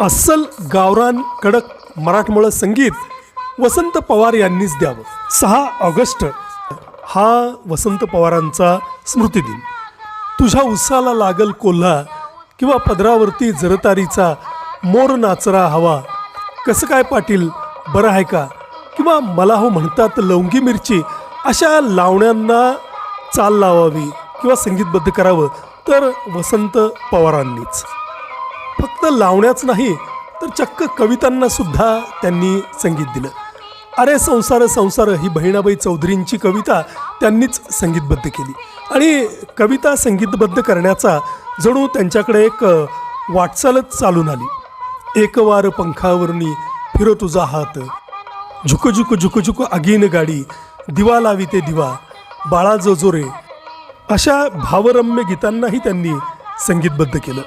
अस्सल गावरान कडक मराठमोळं संगीत वसंत पवार यांनीच द्यावं. सहा ऑगस्ट हा वसंत पवारांचा स्मृतिदिन. तुझ्या उसाला लागल कोल्हा किंवा पदरावरती जरतारीचा मोर नाचरा हवा. कसं काय पाटील बरं आहे का? किंवा मला हो म्हणतात लवंगी मिरची अशा लावण्यांना चाल लावावी किंवा संगीतबद्ध करावं तर वसंत पवारांनीच. फक्त लावण्याच नाही तर चक्क कवितांना सुद्धा त्यांनी संगीत दिलं. अरे संसार संसार ही बहिणाबाई चौधरींची कविता त्यांनीच संगीतबद्ध केली. आणि कविता संगीतबद्ध करण्याचा जणू त्यांच्याकडे एक वाटचालच चालून आली. एक वार पंखावरनी फिरो तुझा हात. झुक झुक झुक झुक आगीन गाडी. दिवा लावी ते दिवा. बाळा जो जोरे अशा भावरम्य गीतांनाही त्यांनी संगीतबद्ध केलं.